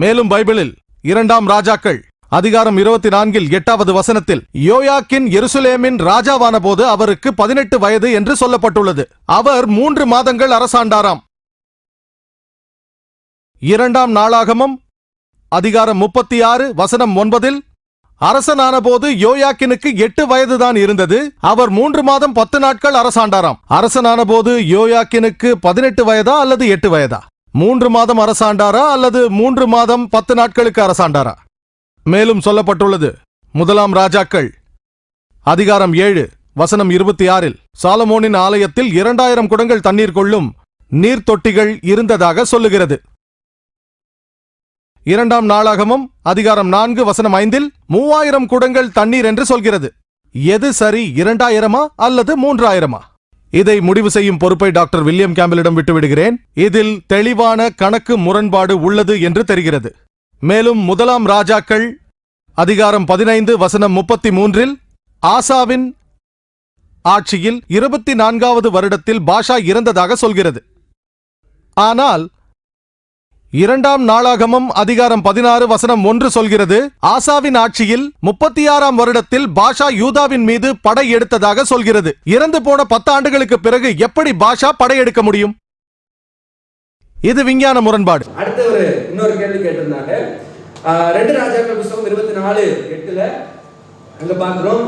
மேலும் பைபிளில் இரண்டாம் ராஜாக்கள் அதிகாரம் இருபத்தி நான்கில் எட்டாவது வசனத்தில் யோயாக்கின் எருசலேமின் ராஜாவான போது அவருக்கு பதினெட்டு வயது என்று சொல்லப்பட்டுள்ளது. அவர் மூன்று மாதங்கள் அரசாண்டாராம். இரண்டாம் நாளாகமம் அதிகாரம் முப்பத்தி ஆறு வசனம் ஒன்பதில் அரசனான போது யோயாக்கினுக்கு எட்டு வயதுதான் இருந்தது. அவர் மூன்று மாதம் பத்து நாட்கள் அரசாண்டாராம். அரசனான போது யோயாக்கினுக்கு பதினெட்டு வயதா அல்லது எட்டு வயதா? மூன்று மாதம் அரசாண்டாரா அல்லது மூன்று மாதம் பத்து நாட்களுக்கு அரசாண்டாரா? மேலும் சொல்லப்பட்டுள்ளது. முதலாம் ராஜாக்கள். அதிகாரம் ஏழு வசனம் இருபத்தி ஆறில் சாலமோனின் ஆலயத்தில் இரண்டாயிரம் குடங்கள் தண்ணீர் கொள்ளும் நீர் தொட்டிகள் இருந்ததாக சொல்லுகிறது. இரண்டாம் நாளாகமும் அதிகாரம் நான்கு வசனம் ஐந்தில் மூவாயிரம் குடங்கள் தண்ணீர் என்று சொல்கிறது. எது சரி இரண்டாயிரமா அல்லது மூன்றாயிரமா? இதை முடிவு செய்யும் பொறுப்பை டாக்டர் வில்லியம் கேம்பலிடம் விட்டுவிடுகிறேன். இதில் தெளிவான கணக்கு முரண்பாடு உள்ளது என்று தெரிகிறது. மேலும் முதலாம் ராஜாக்கள் அதிகாரம் பதினைந்து வசனம் முப்பத்தி மூன்றில் ஆசாவின் ஆட்சியில் இருபத்தி நான்காவது வருடத்தில் பாஷா இறந்ததாக சொல்கிறது. ஆனால் இரண்டாம் நாளாகமும் அதிகாரம் பதினாறு வசனம் ஒன்று சொல்கிறது ஆசாவின் ஆட்சியில் முப்பத்தி ஆறாம் வருடத்தில் பாஷா யூதாவின் மீது படை எடுத்ததாக சொல்கிறது. இறந்து போன பத்து ஆண்டுகளுக்கு பிறகு எப்படி பாஷா படையெடுக்க முடியும்? இது விஞ்ஞான முரண்பாடு. அடுத்த ஒரு இன்னொரு கேள்வி கேட்டிருந்தாங்க. ரெண்டு ராஜாக்கள் புஸ்தகம் இருபத்தி நாலு எட்டுல அங்க பாக்குறோம்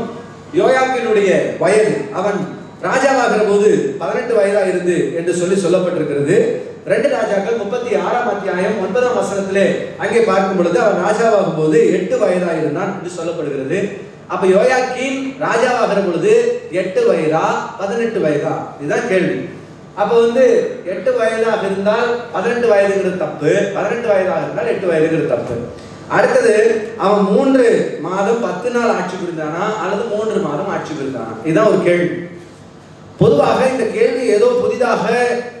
யோயாக்கினுடைய வயது அவன் ராஜாவாகிற போது பதினெட்டு வயதா இருந்து என்று சொல்லி சொல்லப்பட்டிருக்கிறது. ரெண்டு ராஜாக்கள் முப்பத்தி ஆறாம் அத்தியாயம் ஒன்பதாம் வசனத்திலே அங்கே பார்க்கும் பொழுது அவன் ராஜாவாகும் போது எட்டு வயதா இருந்தான் என்று சொல்லப்படுகிறது. அப்ப யோயாக்கின் ராஜாவாகிற பொழுது எட்டு வயதா பதினெட்டு வயதா? இதுதான் கேள்வி. அப்ப வந்து எட்டு வயதாக இருந்தால் பதினெட்டு வயதுங்கிறது தப்பு பதினெட்டு வயதாக இருந்தால் எட்டு வயதுங்கிறது தப்பு. அடுத்தது அவன் மூன்று மாதம் பத்து நாள் ஆட்சி புரிந்தானா அல்லது மூன்று மாதம் ஆட்சி புரிந்தானா? இதுதான் ஒரு கேள்வி. பொதுவாக இந்த கேள்வி ஏதோ புதிதாக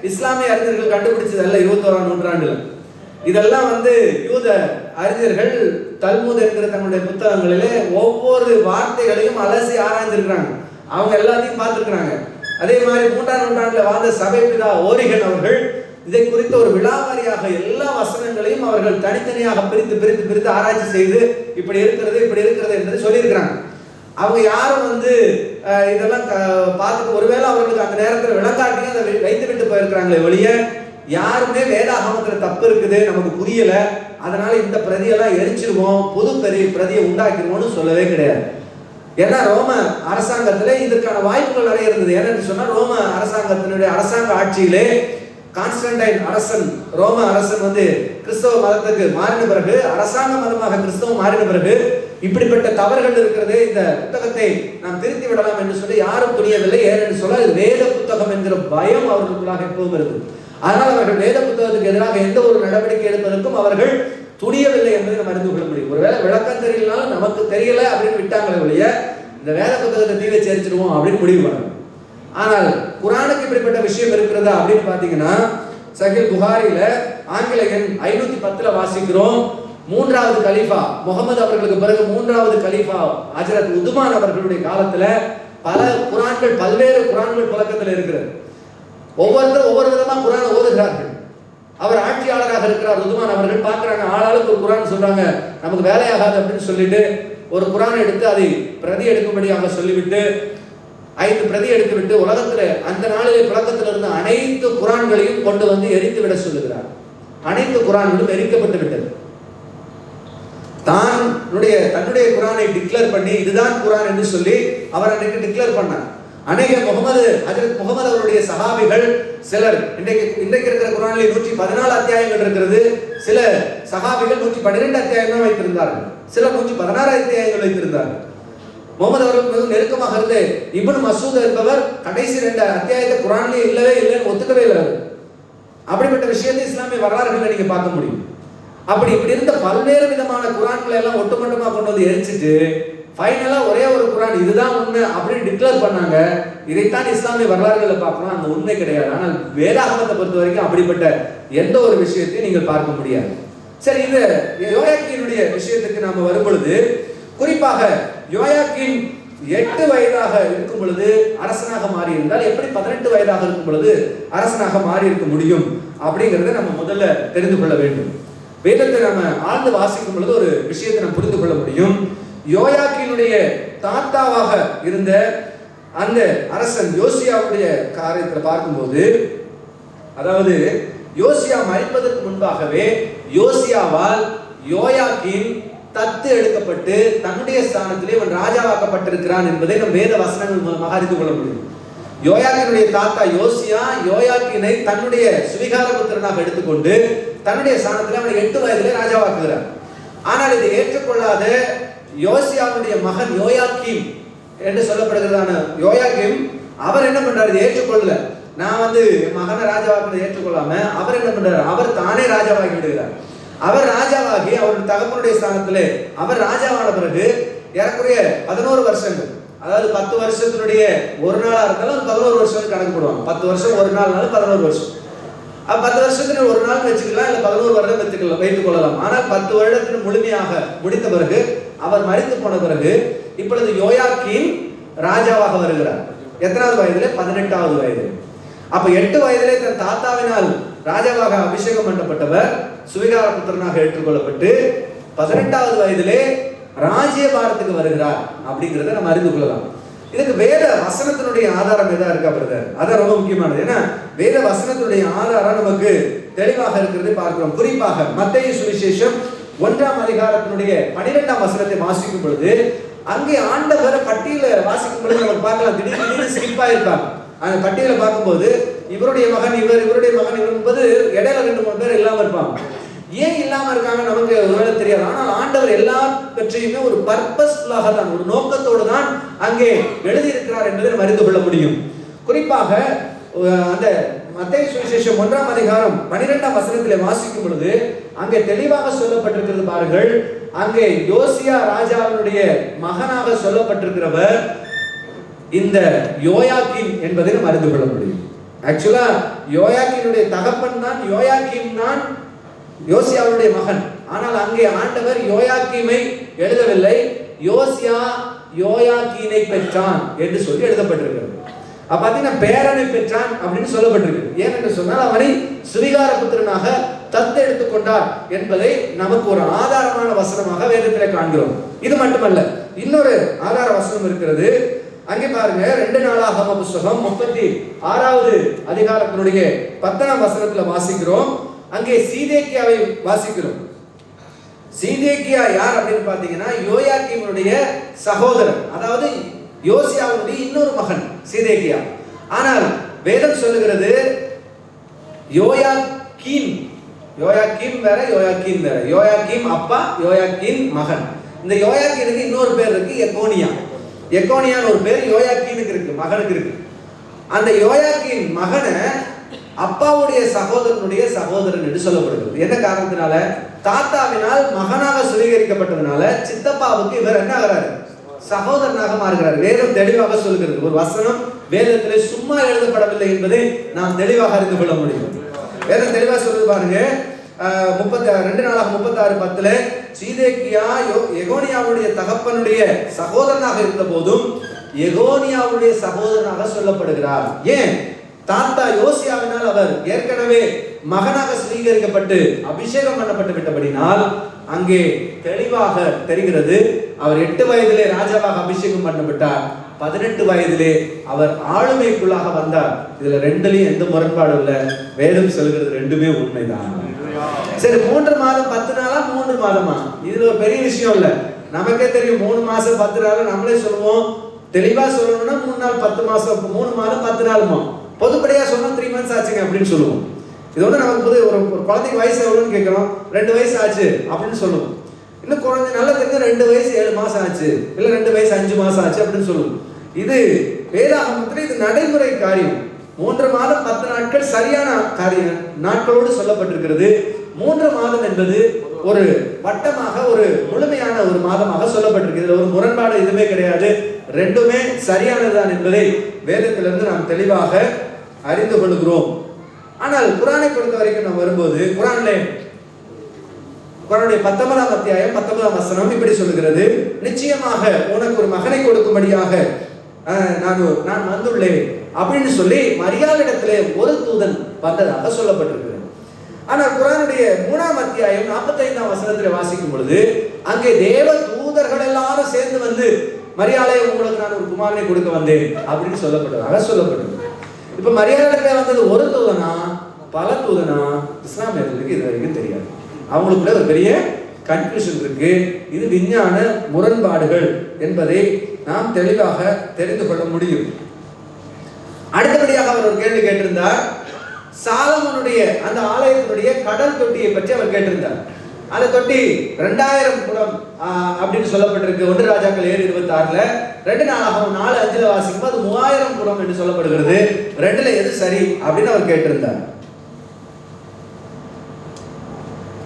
இஸ்லாமிய அறிஞர்கள் கண்டுபிடிச்சதல்ல இருபத்தோராம் நூற்றாண்டுல. இதெல்லாம் வந்து யூத அறிஞர்கள் தல்முத் என்கிற தங்களுடைய புத்தகங்களிலே ஒவ்வொரு வார்த்தைகளையும் அலசி ஆராய்ந்திருக்கிறாங்க. அவங்க எல்லாத்தையும் பார்த்துருக்கிறாங்க. அதே மாதிரி மூன்றாம் நூற்றாண்டுல வாழ்ந்த சபை பிதா ஓரிகன் அவர்கள் இதை குறித்த ஒரு விழாவாரியாக எல்லா வசனங்களையும் அவர்கள் தனித்தனியாக பிரித்து பிரித்து பிரித்து ஆராய்ச்சி செய்து இப்படி இருக்கிறது இப்படி இருக்கிறது என்று சொல்லியிருக்கிறாங்க. அவங்க யாரும் வந்து இதெல்லாம் க- பார்த்துட்டு ஒருவேளை அவர்களுக்கு அந்த நேரத்தில் விளக்காட்டியும் அதை வைத்து விட்டு போயிருக்கிறாங்களே ஒழிய யாருமே வேதாகமத்தில் தப்பு இருக்குது நமக்கு புரியல. அதனால இந்த பிரதியெல்லாம் எரிச்சிருவோம் புது பெரிய பிரதியை உண்டாக்கிடுவோம்னு சொல்லவே கிடையாது. ஏன்னா ரோம அரசாங்கத்திலே இதற்கான வாய்ப்புகள் நிறைய இருந்தது. ஏன்னா சொன்னா ரோம அரசாங்கத்தினுடைய அரசாங்க ஆட்சியிலே கான்ஸ்டன்டைன் அரசன் ரோம அரசன் வந்து கிறிஸ்தவ மதத்துக்கு மாறின பிறகு அரசாங்க மதமாக கிறிஸ்தவம் மாறின பிறகு இப்படிப்பட்ட தவறுகள் இருக்கிறது இந்த புத்தகத்தை நாம் திருத்தி விடலாம் என்று சொல்லி யாரும் துணியவில்லை. ஏனென்று சொல்ல இது வேத புத்தகம் என்கிற பயம் அவர்களுக்குள்ளாக எப்பவும் இருக்குது அதனால் அவர்கள் வேத புத்தகத்துக்கு எதிராக எந்த ஒரு நடவடிக்கை எடுப்பதற்கும் அவர்கள் துணியவில்லை என்பதை நம்ம அறிந்து கொள்ள முடியும். ஒருவேளை விளக்கம் தெரியலனாலும் நமக்கு தெரியல அப்படின்னு விட்டாங்களே ஒழிய இந்த வேத புத்தகத்தை தீவை வச்சு அப்படின்னு முடிவு பண்ணணும். ஆனால் குரானுக்கு இப்படிப்பட்ட விஷயம் இருக்கிறதா அப்படின்னு பார்த்தீங்கன்னா சகில் புகாரியில ஆங்கிலேயன் ஐநூத்தி பத்துல வாசிக்கிறோம். மூன்றாவது கலீஃபா முகமது அவர்களுக்கு பிறகு மூன்றாவது கலீஃபா ஹஜரத் உதுமான் அவர்களுடைய காலத்துல பல குரான்கள் பல்வேறு குரான்கள் புழக்கத்தில் இருக்கிறது. ஒவ்வொருத்தரும் ஒவ்வொரு விதமா குரான் ஓதுகிறார்கள். அவர் ஆட்சியாளராக இருக்கிறார் உதுமான் அவர்கள். பார்க்குறாங்க ஆளாளுக்கு ஒரு குரான் சொல்றாங்க நமக்கு வேலையாகாது அப்படின்னு சொல்லிட்டு ஒரு குரான் எடுத்து அதை பிரதி எடுக்கும்படி அவங்க சொல்லிவிட்டு ஐந்து பிரதி எடுத்துவிட்டு உலகத்துல அந்த நாளிலே புழக்கத்தில் இருந்த அனைத்து குரான்களையும் கொண்டு வந்து எரித்து விட சொல்லுகிறார். அனைத்து குரான்களும் எரிக்கப்பட்டு விட்டது தன்னுடைய தன்னுடைய குரானை டிக்ளேர் பண்ணி இதுதான் குரான் என்று சொல்லி அவர் அன்றைக்கு டிக்ளேர் பண்ணார். அநேக முகமது ஹஜரத் முகமது அவருடைய சகாபிகள் சிலர் இன்றைக்கு இன்றைக்கு இருக்கிற குரானிலே நூற்றி பதினாலு அத்தியாயங்கள் இருக்கிறது. சில சகாபிகள் நூற்றி பன்னிரெண்டு அத்தியாயம் தான் வைத்திருந்தார்கள். சில நூற்றி பதினாறு அத்தியாயங்கள் வைத்திருந்தார்கள். முகமது அவர்களுக்கு மிகவும் நெருக்கமாக இருந்து இப்னு மசூத் என்பவர் கடைசி ரெண்டு அத்தியாயத்தை குரான்லயே இல்லவே இல்லைன்னு ஒத்துக்கவே இல்லை. அப்படிப்பட்ட விஷயத்தை இஸ்லாமிய வரலாறுகளை நீங்க பார்க்க முடியும். அப்படி இப்படி இருந்த பல்வேறு விதமான குரான்களை எல்லாம் ஒட்டுமொட்டமாக கொண்டு வந்து எரிச்சிட்டு ஃபைனலா ஒரே ஒரு குரான் இதுதான் உண்மை அப்படின்னு டிக்ளேர் பண்ணாங்க. இதைத்தான் இஸ்லாமிய வரலாறுகளை பார்க்கணும். அந்த உண்மை கிடையாது. ஆனால் வேதாகமத்தை பொறுத்த வரைக்கும் அப்படிப்பட்ட எந்த ஒரு விஷயத்தையும் நீங்கள் பார்க்க முடியாது. சரி இது யோயாக்கினுடைய விஷயத்துக்கு நாம வரும் பொழுது குறிப்பாக யோயாக்கின் எட்டு வயதாக இருக்கும் பொழுது அரசனாக மாறி இருந்தால் எப்படி பதினெட்டு வயதாக இருக்கும் பொழுது அரசனாக மாறி இருக்க முடியும் அப்படிங்கறத நம்ம முதல்ல தெரிந்து கொள்ள வேண்டும். வேதத்தை நம்ம ஆழ்ந்து வாசிக்கும் பொழுது ஒரு விஷயத்தை நம்ம புரிந்து கொள்ள முடியும். யோயாக்கினுடைய தாத்தாவாக இருந்த அந்த அரசன் யோசியாவுடைய காரியத்தில் பார்க்கும்போது அதாவது யோசியா மறிப்பதற்கு முன்பாகவே யோசியாவால் யோயாக்கின் தத்து எடுக்கப்பட்டு தன்னுடைய ஸ்தானத்திலே அவன் ராஜாவாக்கப்பட்டிருக்கிறான் என்பதை நம் வேத வசனங்கள் மூலமாக அறிந்து கொள்ள முடியும். யோயாக்கினுடைய தாத்தா யோசியா யோயாக்கினை தன்னுடைய சுவிகார புத்திரனாக எடுத்துக்கொண்டு தன்னுடைய ஸ்தானத்திலே அவனை எட்டு வயதிலே ராஜாவாக்குகிறார். ஆனால் இதை ஏற்றுக்கொள்ளாத யோசியாவுடைய மகன் யோயாக்கிம் என்று சொல்லப்படுகிறதான யோயாக்கிம் அவர் என்ன பண்றாரு? இதை ஏற்றுக்கொள்ளல. நான் வந்து மகனை ராஜாவாக்குறதை ஏற்றுக்கொள்ளாம அவர் என்ன பண்றாரு? அவர் தானே ராஜாவாகி விடுகிறார். அவர் ராஜாவாகி அவருடைய தகப்பனுடைய ஸ்தானத்தில் அவர் ராஜாவான பிறகு ஏறக்குறைய பதினோரு வருஷங்கள். அதாவது பத்து வருஷத்தினுடைய ஒரு நாளாக இருந்தாலும் பதினோரு வருஷம் கணக்கு போடுவாங்க. பத்து வருஷம் ஒரு நாள்னாலும் பதினோரு வருஷம். அப்போ பத்து வருஷத்துல ஒரு நாள் வச்சுக்கலாம் இல்லை பதினோரு வருடம் வச்சுக்கலாம் வைத்துக் கொள்ளலாம். ஆனால் பத்து வருடத்தின் முழுமையாக முடித்த பிறகு அவர் மறித்து போன பிறகு இப்பொழுது யோயாக்கின் ராஜாவாக வருகிறார். எத்தனாவது வயதில்? பதினெட்டாவது வயதில். அப்ப எட்டு வயதிலே தன் தாத்தாவினால் ராஜாவாக அபிஷேகம் பண்ணப்பட்டவர் சுவிகார புத்திரனாக ஏற்றுக்கொள்ளப்பட்டு பதினெட்டாவது வயதிலே ராஜ்யபாரத்துக்கு வருகிறார் அப்படிங்கிறத நம்ம அறிந்து கொள்ளலாம். இதுக்கு வேத வசனத்தினுடைய ஆதாரம் எதா இருக்கா பிரதர் அதான் ரொம்ப முக்கியமானது. ஏன்னா வேத வசனத்தினுடைய ஆதாரம் நமக்கு தெளிவாக இருக்கிறதை பார்க்கிறோம். குறிப்பாக மத்திய சுவிசேஷம் ஒன்றாம் அதிகாரத்தினுடைய பனிரெண்டாம் வசனத்தை வாசிக்கும் பொழுது அங்கே ஆண்டவர் பட்டியல வாசிக்கும் பொழுது நம்ம பார்க்கலாம். திடீர்னு திடீர்னு ஸ்கிப் ஆயிருப்பாங்க. அந்த பட்டியலை பார்க்கும்போது இவருடைய மகன் இவர் இவருடைய மகன் இவர் என்பது இடையில ரெண்டு மூணு பேர் இல்லாமல் இருப்பாங்க. ஏன் இல்லாமல் இருக்காங்க நமக்கு ஒருவேளை தெரியாது. ஆனால் ஆண்டவர் எல்லாவற்றையுமே ஒரு பர்பஸ்ஃபுல்லாக தான் ஒரு நோக்கத்தோடு தான் அங்கே எழுதியிருக்கிறார் என்பதை நம்ம அறிந்து கொள்ள முடியும். குறிப்பாக அந்த மத்திய சுவிசேஷம் ஒன்றாம் அதிகாரம் பனிரெண்டாம் வசனத்திலே வாசிக்கும் பொழுது அங்கே தெளிவாக சொல்லப்பட்டிருக்கிறது பாருங்கள். அங்கே யோசியா ராஜாவினுடைய மகனாக சொல்லப்பட்டிருக்கிறவர் இந்த யோயாக்கின் என்பதை நம்ம அறிந்து கொள்ள முடியும். ஆக்சுவலா யோயாக்கினுடைய தகப்பன் தான் யோயாக்கின் தான் யோசியாவுடைய மகன். ஆனால் அங்கே ஆண்டவர் யோயாக்கீமை எழுதவில்லை. யோசியா யோயாக்கீனை பெற்றான் என்று சொல்லி எழுதப்பட்டிருக்கிறது. அப்ப பாத்தீங்கன்னா பேரனை பெற்றான் அப்படின்னு சொல்லப்பட்டிருக்கு ஏனென்று சொன்னால் அவனை சுவிகார புத்திரனாக தத்தெடுத்து கொண்டார் என்பதை நமக்கு ஒரு ஆதாரமான வசனமாக வேதத்தில் காண்கிறோம். இது மட்டுமல்ல இன்னொரு ஆதார வசனம் இருக்கிறது. அங்கே பாருங்க ரெண்டு நாளாகம புஸ்தகம் முப்பத்தி ஆறாவது அதிகாரத்தினுடைய பத்தாம் வசனத்துல வாசிக்கிறோம். அங்கே சீதேக்கியாவை வாசிக்கிறோம். சீதேக்கியா யார் அப்படின்னு பாத்தீங்கன்னா யோயாக்கினுடைய சகோதரன் அதாவது யோசியாவுடைய இன்னொரு மகன் சீதேக்கியா. ஆனால் வேதம் சொல்லுகிறது யோயாக்கீம் யோயாக்கீம் வேற யோயாக்கீம் வேற. யோயாக்கீம் அப்பா யோயாக்கீன் மகன். இந்த யோயாக்கீனுக்கு இன்னொரு பேர் இருக்கு எகோனியா எக்கோனியான்னு ஒரு பேர் யோயாக்கீனுக்கு இருக்கு மகனுக்கு இருக்கு. அந்த யோயாக்கின் மகனை அப்பாவுடைய சகோதரனுடைய சகோதரன் என்று சொல்லப்படுகிறது. என்ன காரணத்தினால? தாத்தாவினால் மகனாக சுவீகரிக்கப்பட்டதுனால சித்தப்பாவுக்கு இவர் என்ன ஆகிறாரு? சகோதரனாக மாறுகிறார். வேதம் தெளிவாக சொல்கிறது. ஒரு வசனம் வேதத்திலே சும்மா எழுதப்படவில்லை என்பதை நாம் தெளிவாக அறிந்து கொள்ள முடியும். வேதம் தெளிவாக சொல்றது பாருங்க. முப்பத்தி ரெண்டு நாளாக முப்பத்தாறு பத்துல சீதேக்கியா யோ- எகோனியாவுடைய தகப்பனுடைய சகோதரனாக இருந்த போதும் எகோனியாவுடைய சகோதரனாக சொல்லப்படுகிறார். ஏன்? தாத்தா யோசியாவினால் அவர் ஏற்கனவே மகனாக சுவீகரிக்கப்பட்டு அபிஷேகம் பண்ணப்பட்டு விட்டபடினால் அங்கே தெளிவாக தெரிகிறது அவர் எட்டு வயதிலே ராஜாவாக அபிஷேகம் பண்ணப்பட்டார். பதினெட்டு வயதிலே அவர் ஆளுமைக்குள்ளாக வந்தார். இதுல ரெண்டுலயும் எந்த முரண்பாடும் இல்லை. வேதம் சொல்கிறது ரெண்டுமே உண்மைதான். சரி மூன்று மாதம் பத்து நாளா? மூன்று மாதமா? இதுல ஒரு பெரிய விஷயம் இல்ல. நமக்கே தெரியும் மூணு மாசம் பத்து நாள் நம்மளே சொல்லுவோம். தெளிவா சொல்லணும்னா மூணு நாள் பத்து மாசம் மூணு மாதம் பத்து நாளுமா? பொதுப்படியா சொன்னா த்ரீ மந்த்ஸ் ஆச்சுங்க அப்படின்னு சொல்லுவோம். இது வந்து நமக்கு புது ஒரு ஒரு குழந்தைக்கு வயசு எவ்வளோன்னு கேட்குறோம். ரெண்டு வயசு ஆச்சு அப்படின்னு சொல்லுவோம். இன்னும் குழந்தை நல்லா தெரிஞ்ச ரெண்டு வயசு ஏழு மாசம் ஆச்சு. இல்ல ரெண்டு வயசு அஞ்சு மாசம் ஆச்சு அப்படின்னு சொல்லுவோம். இது வேதாகமத்தில் இது நடைமுறை காரியம். மூன்று மாதம் பத்து நாட்கள் சரியான காரியம் நாட்களோடு சொல்லப்பட்டிருக்கிறது. மூன்று மாதம் என்பது ஒரு வட்டமாக ஒரு முழுமையான ஒரு மாதமாக சொல்லப்பட்டிருக்கு ஒரு முரண்பாடு எதுவுமே கிடையாது. ரெண்டுமே சரியானதுதான் என்பதை வேதத்திலிருந்து நாம் தெளிவாக அறிந்து கொள்கிறோம். ஆனால் குரானை பொறுத்த வரைக்கும் நாம் வரும்போது குரான்ல குரானுடைய பத்தொன்பதாம் அத்தியாயம் பத்தொன்பதாம் வசனம் இப்படி சொல்லுகிறது. நிச்சயமாக உனக்கு ஒரு மகனை கொடுக்கும்படியாக நான் நான் வந்துள்ளேன் அப்படின்னு சொல்லி மரியாளிடத்திலே ஒரு தூதன் வந்ததாக சொல்லப்பட்டிருக்கு ஆனால் குரானுடைய மூணாம் அத்தியாயம் நாற்பத்தைந்தாம் வசனத்தில் வாசிக்கும் பொழுது அங்கே தேவ தூதர்கள் எல்லாரும் சேர்ந்து வந்து மரியாதை உங்களுக்கு நான் ஒரு குமாரனை கொடுக்க வந்தேன் அப்படின்னு சொல்லப்பட்டதாக சொல்லப்பட்டது. இப்ப மரியாதை வந்தது ஒரு தூதனா பல தூதனா? இஸ்லாமியர்களுக்கு இது வரைக்கும் தெரியாது. அவங்களுக்குள்ள ஒரு பெரிய கன்ஃபியூஷன் இருக்கு. இது விஞ்ஞான முரண்பாடுகள் என்பதை நாம் தெளிவாக தெரிந்து கொள்ள முடியும். அடுத்தபடியாக அவர் ஒரு கேள்வி கேட்டிருந்தார். சாலமனுடைய அந்த ஆலயத்தினுடைய கடல் தொட்டியை பற்றி அவர் கேட்டிருந்தார். அந்த தொட்டி ரெண்டாயிரம் குடம் அப்படின்னு சொல்லப்பட்டிருக்கு. ஒன்று ராஜாக்கள் ஏழு இருபத்தி ஆறுல ரெண்டு நாளாகவும் நாலு அஞ்சுல வாசிக்கும் அது மூவாயிரம் குடம் என்று சொல்லப்படுகிறது. ரெண்டுல எது சரி அப்படின்னு அவர் கேட்டிருந்தார்.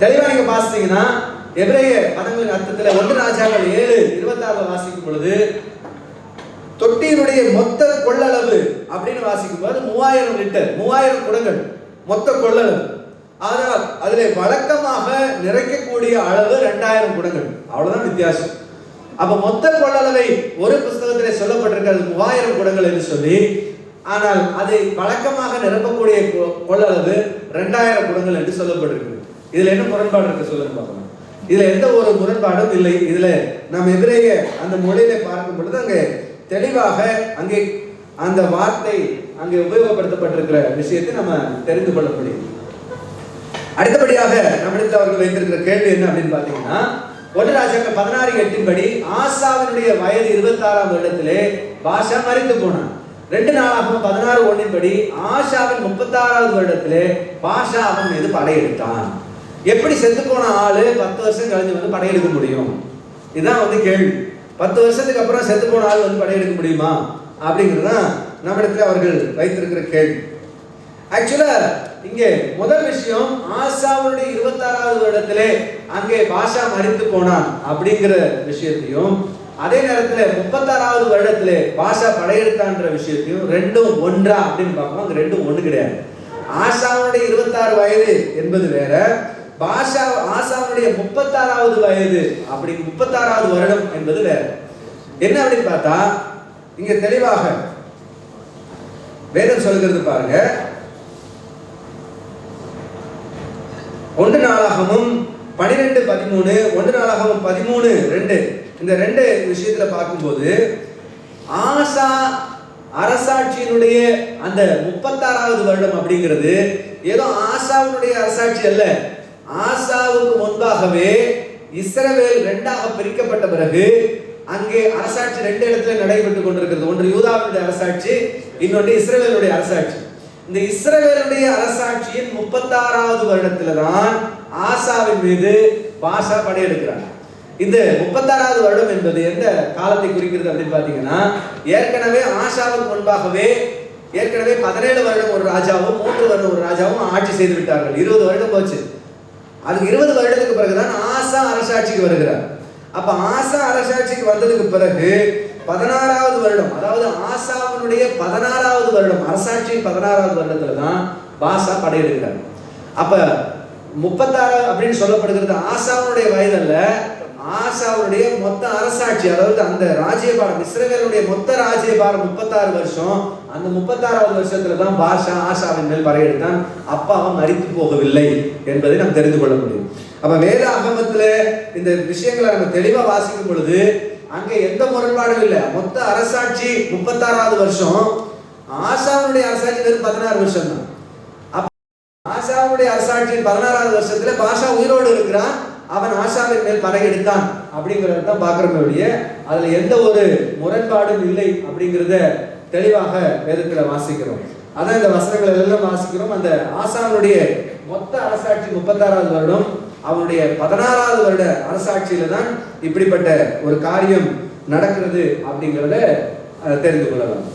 தெளிவா நீங்க பாசிட்டீங்கன்னா எபிரேய பதங்களின் அர்த்தத்துல ஒன்று ராஜாக்கள் ஏழு இருபத்தாறுல வாசிக்கும் பொழுது தொட்டியினுடைய மொத்த கொள்ளளவு அப்படின்னு வாசிக்கும் போது மூவாயிரம் லிட்டர் மூவாயிரம் குடங்கள் மொத்த கொள்ளளவு. ஆனால் அதில் வழக்கமாக நிறைக்கக்கூடிய அளவு ரெண்டாயிரம் குடங்கள். அவ்வளவுதான் வித்தியாசம். அப்ப மொத்த கொள்ளளவை ஒரு புஸ்தகத்தில் சொல்லப்பட்டிருக்கிறது மூவாயிரம் குடங்கள் என்று சொல்லி ஆனால் அதை வழக்கமாக நிரப்பக்கூடிய கொ- கொள்ளளவு ரெண்டாயிரம் குடங்கள் என்று சொல்லப்பட்டிருக்கு இதுல என்ன முரண்பாடு இருக்கு சொல்லுங்க பார்க்கலாம் இதுல எந்த ஒரு முரண்பாடும் இல்லை. இதுல நாம் எதிரேயே அந்த மொழியில பார்க்கும் பொழுது அங்கே தெளிவாக அங்கே அந்த வார்த்தை அங்கே உபயோகப்படுத்தப்பட்டிருக்கிற விஷயத்தை நம்ம தெரிந்து கொள்ள முடியும். அடுத்தபடியாக நம்மிடத்தில் அவர்கள் வைத்திருக்கிற கேள்வி என்ன அப்படின்னு பார்த்தீங்கன்னா ஒன்று பதினாறு எட்டின் படி ஆசாவினுடைய வயது இருபத்தாறாம் வருடத்திலே பாஷா மறைந்து போனான். ரெண்டு நாளாகவும் பதினாறு ஒன்றின் படி ஆஷாவின் முப்பத்தாறாவது வருடத்திலே பாஷா அவன் மீது படையெடுத்தான். எப்படி செத்து போன ஆளு பத்து வருஷம் கழிஞ்சு வந்து படையெடுக்க முடியும்? இதுதான் வந்து கேள்வி. பத்து வருஷத்துக்கு அப்புறம் செத்து போன ஆள் வந்து படையெடுக்க முடியுமா? அப்படிங்கிறது தான் நம்மிடத்தில் அவர்கள் வைத்திருக்கிற கேள்வி. ஆக்சுவலா இங்கே முதல் விஷயம் ஆசாவுடைய இருபத்தாறாவது வருடத்திலே அங்கே பாஷா மறித்து போனான் அப்படிங்கிற விஷயத்தையும் அதே நேரத்தில் முப்பத்தாறாவது வருடத்திலே பாஷா படையெடுத்தான்ற விஷயத்தையும் ரெண்டும் ஒன்றா அப்படின்னு பார்க்கணும் அங்கே ரெண்டும் ஒன்று கிடையாது. ஆசாவுடைய இருபத்தாறு வயது என்பது வேற பாஷா ஆசாவுடைய முப்பத்தாறாவது வயது அப்படி முப்பத்தாறாவது வருடம் என்பது வேற. என்ன அப்படின்னு பார்த்தா இங்க தெளிவாக வேதம் சொல்கிறது பாருங்க. ஒன்று நாளாகவும் பனிரெண்டு பதிமூணு ஒன்று நாளாகவும் பதிமூணு ரெண்டு. இந்த ரெண்டு விஷயத்துல பார்க்கும்போது ஆசா அரசாட்சியினுடைய அந்த முப்பத்தாறாவது வருடம் அப்படிங்கிறது ஏதோ ஆசாவுடைய அரசாட்சி அல்ல. ஆசாவுக்கு முன்பாகவே இஸ்ரவேல் ரெண்டாக பிரிக்கப்பட்ட பிறகு அங்கே அரசாட்சி ரெண்டு இடத்துல நடைபெற்று கொண்டிருக்கிறது. ஒன்று யூதாவுடைய அரசாட்சி இன்னொன்று இஸ்ரேலுடைய அரசாட்சி. இந்த இஸ்ரேலுடைய அரசாட்சியின் முப்பத்தாறாவது வருடத்துல தான் ஆசாவின் மீது பாஷா படையெடுக்கிறார் இந்த முப்பத்தாறாவது வருடம் என்பது எந்த காலத்தை குறிக்கிறது அப்படின்னு பாத்தீங்கன்னா ஏற்கனவே ஆஷாவுக்கு முன்பாகவே ஏற்கனவே பதினேழு வருடம் ஒரு ராஜாவும் மூன்று வருடம் ஒரு ராஜாவும் ஆட்சி செய்து விட்டார்கள். இருபது வருடம் போச்சு. அதுக்கு இருபது வருடத்துக்கு பிறகுதான் ஆசா அரசாட்சிக்கு வருகிறார். அப்ப ஆசா அரசாட்சிக்கு வந்ததுக்கு பிறகு பதினாறாவது வருடம் அதாவது ஆசாவினுடைய பதினாறாவது வருடம் அரசாட்சியின் பதினாறாவது வருடத்துல தான் பாசா படையெடுக்கிறார். அப்ப முப்பத்தாறு அப்படின்னு சொல்லப்படுகிறது ஆசாவுடைய வயதில் ஆசாவுடைய மொத்த அரசாட்சி அதாவது அந்த ராஜ்யபாரம் இஸ்ரவேலுடைய மொத்த ராஜ்யபாரம் முப்பத்தாறு வருஷம். அந்த முப்பத்தாறாவது வருஷத்துல தான் பாஷா ஆசாவின் மேல் படையெடுத்தான் அப்பாவும் மறித்து போகவில்லை என்பதை நாம் தெரிந்து கொள்ள முடியும். அப்ப வேத அகமத்துல இந்த விஷயங்களை நம்ம தெளிவா வாசிக்கும் பொழுது அங்க எந்த முரண்பாடும் இல்லை. மொத்த அரசாட்சி முப்பத்தாறாவது வருஷம். ஆசாவுடைய அரசாட்சி வெறும் பதினாறு வருஷம் தான் ஆசாவுடைய அரசாட்சியின் பதினாறாவது வருஷத்துல பாஷா உயிரோடு இருக்கிறான். அவன் ஆசாவின் மேல் படையெடுத்தான் அப்படிங்கிறத தான் பார்க்கிறோமே ஒழிய எந்த ஒரு முரண்பாடும் இல்லை அப்படிங்கிறத தெளிவாக வேதத்தில் வாசிக்கிறோம். அதான் இந்த வசனங்கள் எல்லாம் வாசிக்கிறோம். அந்த ஆசானுடைய மொத்த அரசாட்சி முப்பத்தாறாவது வருடம் அவனுடைய பதினாறாவது வருட அரசாட்சியில தான் இப்படிப்பட்ட ஒரு காரியம் நடக்கிறது அப்படிங்கிறத தெரிந்து கொள்ளலாம்.